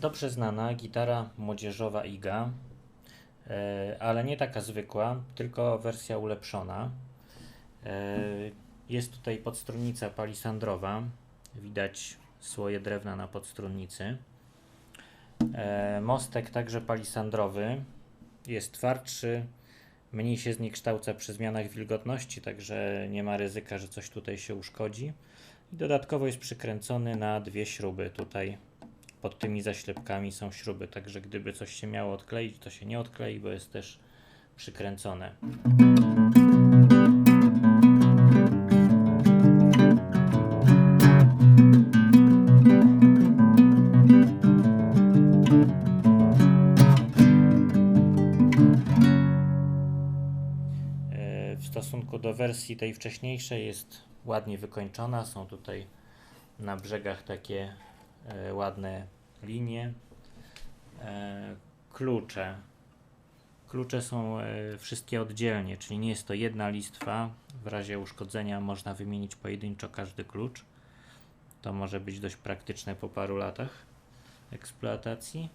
dobrze znana gitara młodzieżowa IGA, e, ale nie taka zwykła, tylko wersja ulepszona. E, Jest tutaj podstrunnica palisandrowa, widać słoje drewna na podstrunnicy. E, Mostek także palisandrowy, jest twardszy, mniej się zniekształca przy zmianach wilgotności, także nie ma ryzyka, że coś tutaj się uszkodzi. Dodatkowo jest przykręcony na dwie śruby. Tutaj pod tymi zaślepkami są śruby, także gdyby coś się miało odkleić, to się nie odklei, bo jest też przykręcone. E, W stosunku do wersji tej wcześniejszej jest ładnie wykończona. Są tutaj na brzegach takie ładne linie. E, klucze. Klucze są e, wszystkie oddzielnie, czyli nie jest to jedna listwa. W razie uszkodzenia można wymienić pojedynczo każdy klucz. To może być dość praktyczne po paru latach eksploatacji.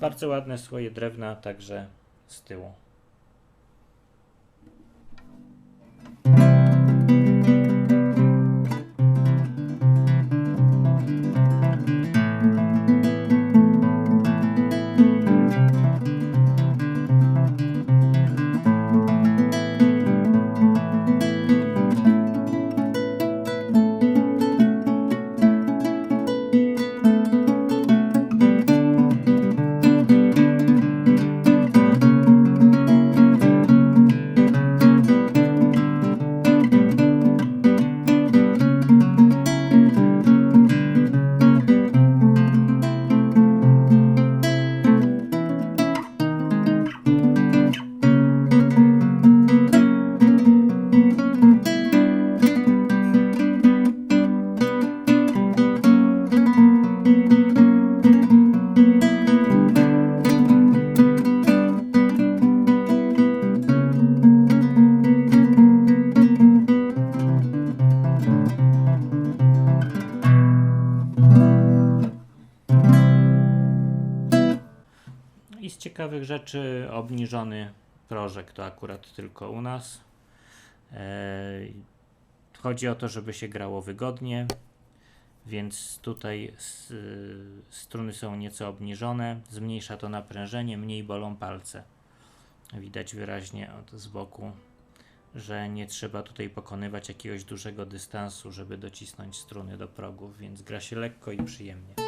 Bardzo ładne słoje drewna także z tyłu. Z ciekawych rzeczy obniżony prożek to akurat tylko u nas. Eee, Chodzi o to, żeby się grało wygodnie, więc tutaj s- struny są nieco obniżone, zmniejsza to naprężenie, mniej bolą palce. Widać wyraźnie od z boku, że nie trzeba tutaj pokonywać jakiegoś dużego dystansu, żeby docisnąć struny do progów, więc gra się lekko i przyjemnie.